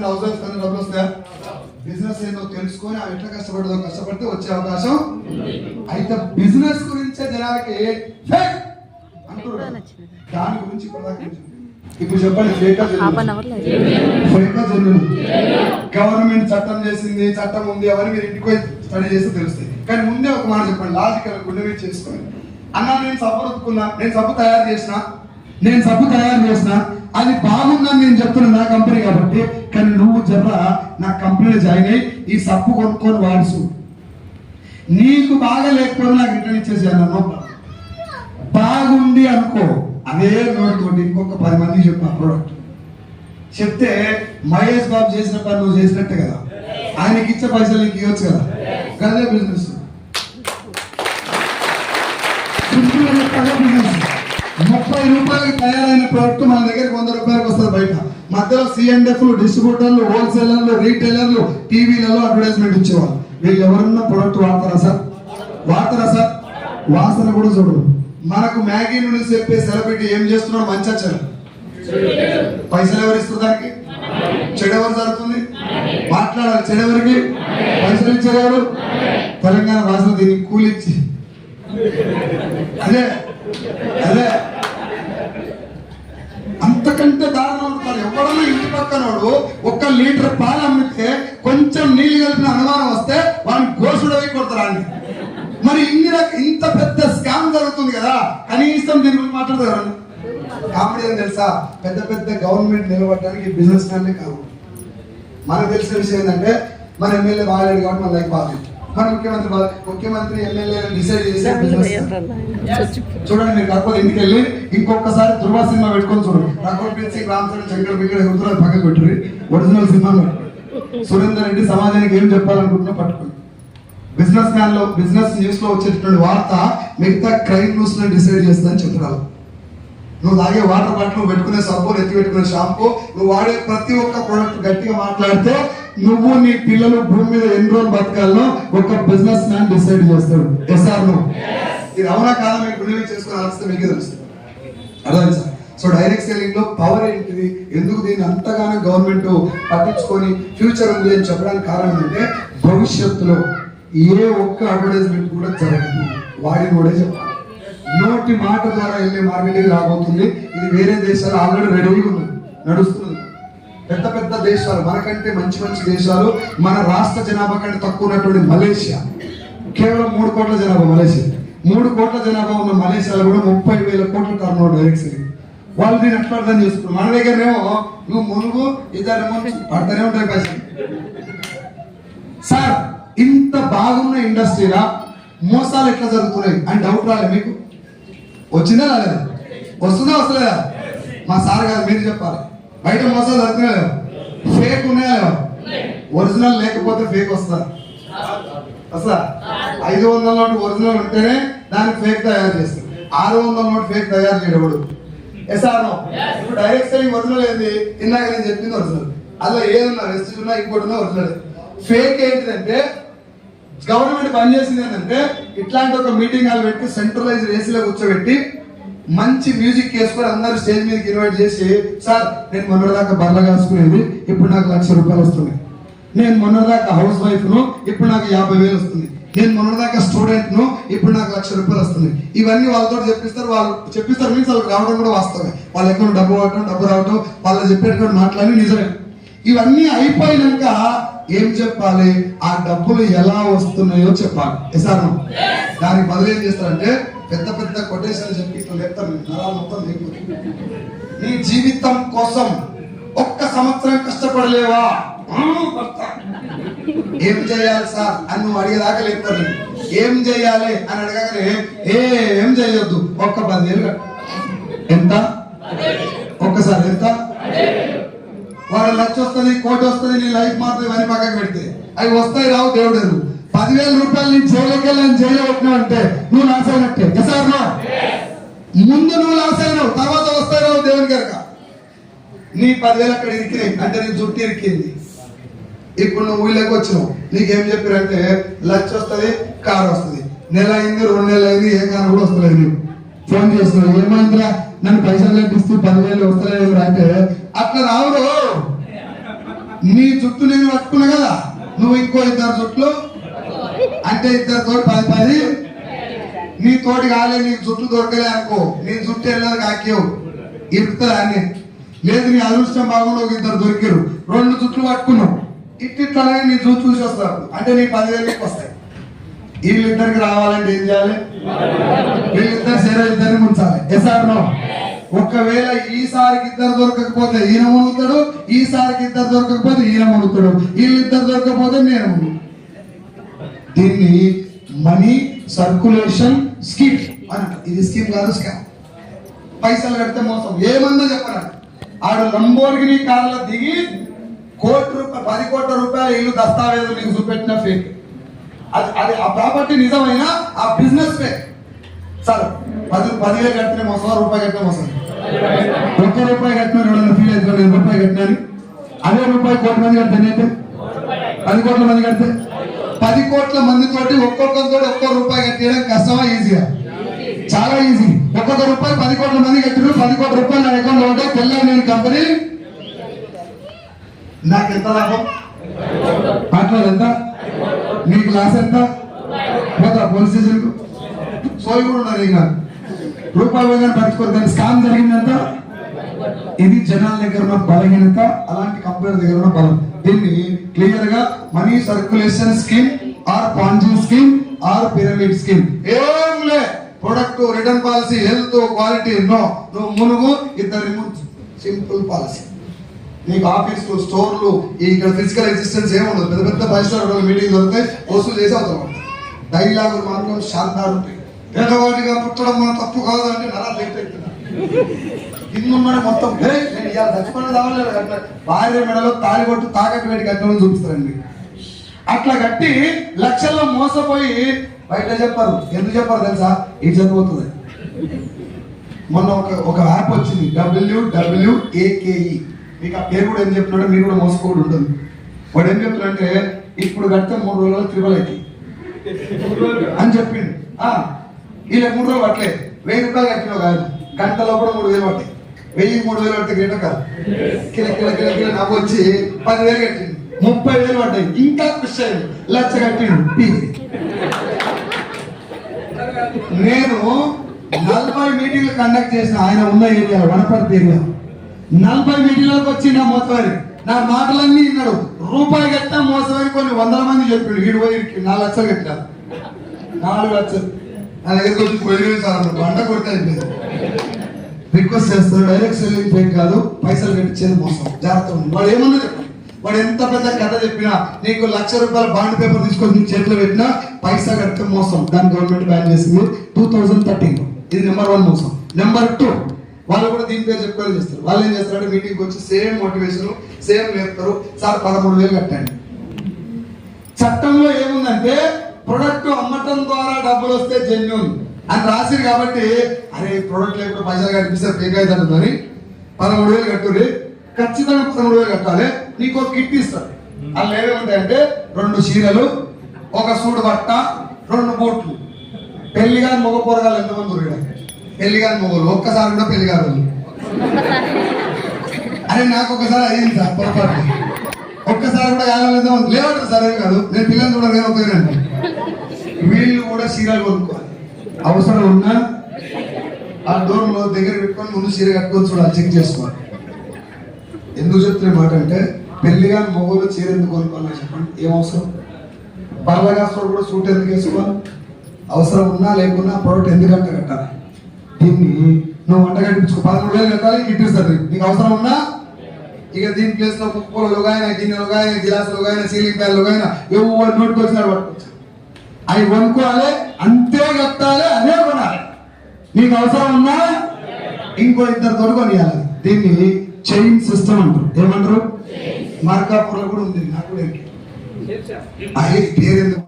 Husband house wife కన్నా డబ్బులు వస్తాయా? బిజినెస్ ఏందో తెలుసుకొని ఆమె ఎట్లా కష్టపడదో కష్టపడితే వచ్చే అవకాశం అయితే బిజినెస్ గురించే జనాలకి దాని గురించి. ఇప్పుడు చెప్పండి గవర్నమెంట్ చట్టం చేసింది చట్టం ఉంది అవన్నీ మీరు ఇంటికి పోయి స్టడీ చేస్తే తెలుస్తాయి. కానీ ముందే ఒక మాట చెప్పండి లాజికల్ గుండె మీద చేసుకొని అన్న నేను సబ్బు రుద్దుకున్నా నేను సబ్బు తయారు చేసిన నేను సబ్బు తయారు చేసిన అది బాగుందని నేను చెప్తున్నా నా కంపెనీ కాబట్టి కానీ నువ్వు జర్ర నా కంపెనీలో జాయిన్ అయ్యి ఈ సబ్బు కొనుక్కొని వాడుసు నీకు బాగా లేకపోతే నాకు రిటర్న్ ఇచ్చేసాను అన్నో బాగుంది అనుకో అదే నోటితోటి ఇంకొక పది మందికి చెప్పు ఆ ప్రోడక్ట్ చెప్తే మహేష్ బాబు చేసిన పని నువ్వు చేసినట్టే కదా. ఆయనకి ఇచ్చే పైసలు నీకు ఇవ్వచ్చు కదా. గదే బిజినెస్ బిజినెస్ ముప్పై రూపాయలకు తయారైన ప్రోడక్ట్ మన దగ్గరికి వంద రూపాయలకు వస్తుంది బయట. మధ్యలో సిఎండ్ఎఫ్ డిస్ట్రిబ్యూటర్లు హోల్సేలర్లు రీటైలర్లు టీవీలలో అడ్వర్టైజ్మెంట్ ఇచ్చేవాళ్ళు. వీళ్ళు ఎవరన్నా ప్రోడక్ట్ వాడతారా సార్? వాడతారా సార్? వాసన కూడా చూడరు. మనకు మ్యాగీ నూడిల్స్ చెప్పే సెలబ్రిటీ ఏం చేస్తున్నాడు? మంచి చెడు పైసలు ఎవరు ఇస్తారు దానికి? చెడు ఎవరు జరుగుతుంది? మాట్లాడాలి. చెడు ఎవరికి? పైసలు ఇచ్చేవారు తెలంగాణ భాషలో దీనికి కూలిచ్చి. అదే అదే. అంతకంటే దారుణం ఉంటారు ఎవడన్నా ఇంటి పక్కనోడు ఒక్క లీటర్ పాలు అమ్మితే కొంచెం నీళ్ళు కలిపిన అనుమానం వస్తే వాడిని గోసుడవి కొడతారు అండి మరి ఇన్ని ఇంత పెద్ద స్కామ్ జరుగుతుంది కదా కనీసం దీని గురించి మాట్లాడతారు కామెడీ అని తెలుసా? పెద్ద పెద్ద గవర్నమెంట్ నిలబడడానికి బిజినెస్ మ్యాన్లే కాదు. మనకు తెలిసిన విషయం ఏంటంటే మన ఎమ్మెల్యే బాగాలేడు కాబట్టి మన లైఫ్ బాగాలేదు. మన ముఖ్యమంత్రి ముఖ్యమంత్రి ఎమ్మెల్యే డిసైడ్ చేసే చూడండి మీరు కాకపోతే ఇంటికి వెళ్ళి ఇంకొకసారి దుర్వా సినిమా పెట్టుకొని చూడండి. రాఘవ పిలిచి రామచంద్ర శంకర్ ఎవరుతున్నారు అది పక్కన పెట్టుర్రి ఒరిజినల్ సినిమా సురేందర్ రెడ్డి సమాజానికి ఏం చెప్పాలనుకుంటున్నా పట్టుకోండి. బిజినెస్ మ్యాన్లో బిజినెస్ న్యూస్లో వచ్చేటటువంటి వార్త మిగతా క్రైమ్ న్యూస్లో డిసైడ్ చేస్తుందని చెప్తున్నారు. నువ్వు తాగే వాటర్ బాటిల్ నువ్వు పెట్టుకునే సబ్బు ఎత్తి పెట్టుకునే షాంపూ నువ్వు వాడే ప్రతి ఒక్క ప్రోడక్ట్ గట్టిగా మాట్లాడితే నువ్వు నీ పిల్లలు భూమి మీద ఎన్ని రోజులు బతకాలో ఒక బిజినెస్ మ్యాన్ డిసైడ్ చేస్తాడు. ఎస్ఆర్ నువ్వు ఇది అవునా కాదా గుండె చేసుకుని ఆలోచిస్తే మీకే తెలుస్తుంది అర్థమైంది సార్? సో డైరెక్ట్ సెల్లింగ్లో పవర్ ఏంటిది? ఎందుకు దీన్ని అంతగానో గవర్నమెంట్ పట్టించుకొని ఫ్యూచర్ ఉంది అని చెప్పడానికి కారణం ఏంటంటే భవిష్యత్తులో ఏ ఒక్క అడ్వర్టైజ్మెంట్ కూడా జరగదు. వాడిని కూడా చెప్పాలి. నోటి మాట ద్వారా వెళ్ళే మార్కెటింగ్ రాబోతుంది. ఇది వేరే దేశాలు ఆల్రెడీ రెడీగా ఉన్నది నడుస్తున్నది. పెద్ద పెద్ద దేశాలు మనకంటే మంచి మంచి దేశాలు మన రాష్ట్ర జనాభా కంటే తక్కువ ఉన్నటువంటి మలేషియా. కేవలం మూడు కోట్ల జనాభా మలేషియా. మూడు కోట్ల జనాభా ఉన్న మలేషియాలో కూడా ముప్పై వేల కోట్ల టర్న్ ఓవర్ డైరెక్ట్ వాళ్ళు దీన్ని ఎట్లా అర్థం చేసుకున్నారు? మన దగ్గరేమో నువ్వు మునుగు ఇద్దరు పడతానే ఉంటాయి పైసలు. సార్ ఇంత బాగున్న ఇండస్ట్రీలా మోసాలు ఎట్లా జరుగుతున్నాయి? అని డౌట్ రాలే మీకు? వచ్చిందా రాలేదు? వస్తుందా వస్తలేదా? మా సార్ గారు మీరు చెప్పాలి. బయట మోసాలు జరుగుతున్నాయా ఫేక్ ఉన్నాయా? ఒరిజినల్ లేకపోతే ఫేక్ వస్తా ఐదు వందల నోటు ఒరిజినల్ ఉంటేనే దానికి ఫేక్ తయారు చేస్తారు ఆరు వందల నోటు ఫేక్ తయారు చేయడం ఎస్ ఆర్ నో ఇప్పుడు డైరెక్ట్ సెల్లింగ్ ఒరిజినల్ ఏంది? ఇందాక నేను చెప్పింది ఒరిజినల్ అలా ఏదున్నా రెస్ట్ ఉన్నా ఇంకోటి ఉన్నా ఒరిజినల్ ఫేక్ ఏంటిదంటే గవర్నమెంట్ పని చేసింది ఏంటంటే ఇట్లాంటి ఒక మీటింగ్ హాల్ పెట్టి సెంట్రలైజ్ ఏసీలో కూర్చోబెట్టి మంచి మ్యూజిక్ వేసుకొని అందరు స్టేజ్ మీదకి ఇన్వైట్ చేసి సార్ నేను మొన్నటిదాకా బర్ల కాసుకునేది ఇప్పుడు నాకు లక్ష రూపాయలు వస్తుంది నేను మొన్నటిదాకా హౌస్ వైఫ్ను ఇప్పుడు నాకు యాభై వేలు వస్తుంది. నేను మొన్నటిదాకా స్టూడెంట్ను ఇప్పుడు నాకు లక్ష రూపాయలు వస్తుంది. ఇవన్నీ వాళ్ళతో చెప్పిస్తారు వాళ్ళు చెప్పిస్తారు మీన్స్ వాళ్ళకి రావడం కూడా వాస్తవమే. వాళ్ళ ఎక్కడ డబ్బు రావటం డబ్బు రావటం వాళ్ళు చెప్పేటువంటి మాటలన్నీ నిజమే. ఇవన్నీ అయిపోయినాక ఏం చెప్పాలి? ఆ డబ్బులు ఎలా వస్తున్నాయో చెప్పాలి. ఎసాను దానికి బదులు ఏం చేస్తారంటే పెద్ద పెద్ద కొటేషన్లు చెప్పి ఇట్లా లేపుతారు నరాలు మొత్తం లేకపోతే నీ జీవితం కోసం ఒక్క సంవత్సరం కష్టపడలేవా? ఏం చేయాలి సార్? అని నువ్వు అడిగేదాకా లేపుతారు. ఏం చేయాలి అని అడగగానే ఏ ఏం చేయొద్దు. ఒక్క పదివేలు ఎంత? ఒక్కసారి ఎంత? వాడు లచ్చ వస్తుంది కోటి వస్తుంది నీ లైఫ్ మాత్రం ఇవన్నీ పక్కకు పెడితే. అవి వస్తాయి రావు దేవుడు పదివేల రూపాయలు నీ జైలుకి వెళ్ళాను జైలు పెట్టినావు అంటే నువ్వు లాస్ అయినట్టే ఎసార్ ముందు నువ్వు లాస్ అయినావు తర్వాత వస్తాయో దేవుని గారు నీ పదివేలు అక్కడ ఇరికినాయి అంటే నీ జుట్టు ఇరికింది. ఇప్పుడు నువ్వు ఊళ్ళోకి వచ్చినావు నీకేం చెప్పారంటే లక్ష వస్తుంది కారు వస్తుంది. నెల అయింది రెండు నెలలు అయింది ఏ కారు కూడా వస్తలేదు ఫోన్ చేస్తున్నావు ఏమైందిరా? నన్ను పైసలు కట్టిస్తూ పదివేలు వస్తలేదు అంటే అట్లా రావురు నీ జుట్టు నేను పట్టుకున్నా కదా నువ్వు ఇంకో ఇద్దరు జుట్లు అంటే ఇద్దరు తోటి పది పది? నీ తోటి కాలే నీ జుట్టు దొరకలే అనుకో. నీ జుట్టు వెళ్ళదు కాకేవు. ఇరుకుతుంది అని లేదు నీ అదృష్టం బాగుండు ఒక ఇద్దరు దొరికారు రెండు జుట్లు పట్టుకున్నావు. ఇట్టిట్లానే నీ జుట్టు చూసి వస్తారు. అంటే నీ పదివేలకి వస్తాయి. వీళ్ళిద్దరికి రావాలంటే ఏం చేయాలి? వీళ్ళిద్దరు సేర ఇద్దరిని ఉంచాలి ఎస్ఆర్ నో ఒకవేళ ఈసారికి ఇద్దరు దొరకకపోతే ఈయన మునుగుతాడు ఈసారికి ఇద్దరు దొరకకపోతే ఈయన మునుగుతాడు వీళ్ళిద్దరు దొరకకపోతే నేను దీన్ని మనీ సర్కులేషన్ స్కీమ్ అంట. ఇది స్కీమ్ కాదు స్కామ్. పైసలు కడితే మోసం. ఏమన్నా చెప్పరా ఆడు లంబోర్గిని కార్లో దిగి కోటి రూపాయలు పది కోట్ల రూపాయల ఇల్లు దస్తావేజులు నీకు చూపెట్టిన ఫేక్ అది అది ఆ ప్రాపర్టీ నిజమైన? ఆ బిజినెస్ ఫేక్ సార్ పది పదివేలు కట్టిన మోసం రూపాయి కట్టిన మోసం ఒక్క రూపాయి కట్టిన రెండు వందల ఫీల్ అయితే రెండు రూపాయలు కట్టినాను అదే రూపాయి కోటి మంది కడితే నేను పది కోట్ల మంది కడితే? పది కోట్ల మంది తోటి ఒక్కొక్కరితో ఒక్కో రూపాయి కట్టేయడం కష్టమా? ఈజీగా చాలా ఈజీ ఒక్కొక్క రూపాయి పది కోట్ల మంది కట్టిరు పది కోట్ల రూపాయలు నా అకౌంట్లో ఉంటే తెల్లని నేను కంపెనీ. నాకు ఎంత లాభం? పాటలు ఎంత? నీకు క్లాస్ ఎంత? పోతా పోలీస్ స్టేషన్కు సోయి కూడా ఉన్నారు ఇంకా. రూపాయలు వేగానే పట్టుకోరు కానీ స్కామ్ జరిగిందంత. ఇది జనాల దగ్గర ఉన్న బలహీనత అలాంటి కంపెనీల దగ్గర ఉన్న బలం. దీన్ని క్లియర్గా money circulation scheme or Ponzi scheme or pyramid scheme. ఏం లే product return policy health quality no నువ్వు మునుగు ఇద్దరి సింపుల్ పాలసీ నీకు ఆఫీసులు స్టోర్లు ఇక్కడ ఫిజికల్ ఎగ్జిస్టెన్స్ ఏముండదు. పెద్ద పెద్ద పరిశ్రమలు మీటింగ్ దొరికితే వసూలు చేసి అవుతాం డైలాగులు మాత్రం శాంతాలు ఉంటాయి. పేదవాడిగా పుట్టడం మన తప్పు కాదు అంటే నరా లెక్కెత్తున్నా ఇన్నుమ్మడి మొత్తం "హే, నేను ఇవాళ చచ్చిపోయిన దావలేదు అట్లా భార్య మెడలో తాలి కొట్టు తాకట్టు పెట్టి కట్టడం చూపిస్తారండి. అట్లా కట్టి లక్షల్లో మోసపోయి బయట చెప్పారు. ఎందుకు చెప్పారు తెలుసా? ఇది చదిపోతుంది మొన్న ఒక ఒక యాప్ వచ్చింది. డబ్ల్యూ డబ్ల్యూ ఏకేఈ మీకు ఆ పేరు కూడా ఏం చెప్తున్నాడో మీరు కూడా మోసపోడు ఉంటుంది వాడు ఏం చెప్తున్నాడంటే ఇప్పుడు కడితే మూడు రోజులు త్రిబల్ అవుతాయి అని చెప్పిండు. ఇలా వీళ్ళకి మూడు రోజులు పట్టలేదు. వెయ్యి రూపాయలు కట్టినా కాదు. గంటలో కూడా మూడు వేలు పట్టాయి. వెయ్యి మూడు వేలు పడితే గ్రేట కాదు? కిల కిల కిల కిల నాకు వచ్చి పదివేలు కట్టింది ముప్పై వేలు పడ్డాయి. ఇంకా ఖుషి అయింది లచ్చ కట్టిండు. నేను నలభై మీటింగ్లు కండక్ట్ చేసిన ఆయన ఉన్న ఏరియా వనపర్తి ఏరియా నలభై మీటింగ్లకు వచ్చి నా మోసవారి నా మాటలన్నీ విన్నాడు రూపాయి కట్టినా మోసవారి కొన్ని వందల మంది చెప్పిండు వీడు పోయి నాలుగు లక్షలు కట్టారు నాలుగు లక్షలు. నా దగ్గరికి వచ్చి పోయి సార్ బండ వంట కొడితే రిక్వెస్ట్ చేస్తాడు డైరెక్ట్ సెల్లింగ్ పేరు కాదు పైసలు కట్టించేది మోసం. జాగ్రత్త వాడు ఏమన్నా చెప్పండి వాడు ఎంత పెద్ద కథ చెప్పినా నీకు లక్ష రూపాయల బాండ్ పేపర్ తీసుకొని నీ చేతిలో పెట్టినా పైసా కడితే మోసం. దాన్ని గవర్నమెంట్ బ్యాన్ చేసింది టూ థౌజండ్ థర్టీన్ ఇది నెంబర్ వన్ మోసం. నెంబర్ టూ వాళ్ళు కూడా దీని పేరు చెప్పుకొని చేస్తారు. వాళ్ళు ఏం చేస్తారంటే మీటింగ్కి వచ్చి సేమ్ మోటివేషన్ సేమ్ చెప్తారు సార్ పదమూడు వేలు కట్టండి. చట్టంలో ఏముందంటే ప్రొడక్ట్ అమ్మటం ద్వారా డబ్బులు వస్తే జెన్యున్ అని రాసిరు కాబట్టి అరే ప్రొడక్ట్ లేకుండా పైసలు కనిపిస్తే ఫేక్ అవుతుందని పదమూడు వేలు కట్టుర్రి. ఖచ్చితంగా పదమూడు వేలు కట్టాలి. నీకు ఒక కిట్ ఇస్తారు అలా ఏమేమి ఉంటాయంటే రెండు చీరలు ఒక సూడు బట్ట రెండు బూట్లు. పెళ్ళి కాని మొగ పోరగాలు ఎంతమంది ఉన్నారు పెళ్ళి కాని మొగలు ఒక్కసారి కూడా పెళ్ళి కాదు. అరే నాకు ఒకసారి అయ్యింది సార్ పొరపాటు. ఒక్కసారి కూడా కాలం ఎంతమంది? లేవంటారు సరే కాదు. నేను పిల్లలు చూడగానే ఉపయోగం వీళ్ళు కూడా చీరలు కొనుక్కో. అవసరం ఉన్నా ఆ డోర్లో దగ్గర పెట్టుకొని ముందు చీర కట్టుకొని చూడాలి చెక్ చేసుకోవాలి ఎందుకు చెప్తున్న మాట అంటే పెళ్ళిగా మొగోలు చీర ఎందుకు కొనుక్కోవాలి చెప్పండి. ఏం అవసరం? బర్లగాస్తోడు కూడా సూట్ ఎందుకు వేసుకోవాలి అవసరం ఉన్నా లేకున్నా ప్రోడక్ట్ ఎందుకంటే కట్టాలి? దీన్ని నువ్వు వంట కట్టించుకో. పదమూడు వేలు కట్టాలి ఇట్టిస్తారు నీకు అవసరం ఉన్నా ఇక దీని ప్లేస్లో ముక్కులు లుగాయన గిన్నె లుగాయన సీలింగ్ ఫ్యాన్ లుగాయన ఎవరు నోటికి వచ్చినాడు పట్టుకోవచ్చు అవి కొనుక్కోవాలి అంతే కట్టాలి అదే కొనాలి నీకు అవసరం ఉన్నా ఇంకో ఇద్దరు తోడు కొనియాలి దీన్ని చైన్ సిస్టమ్ అంటారు. ఏమంటారు? మార్కాపూర్లో కూడా ఉంది. నాకు కూడా పేరు ఎందుకు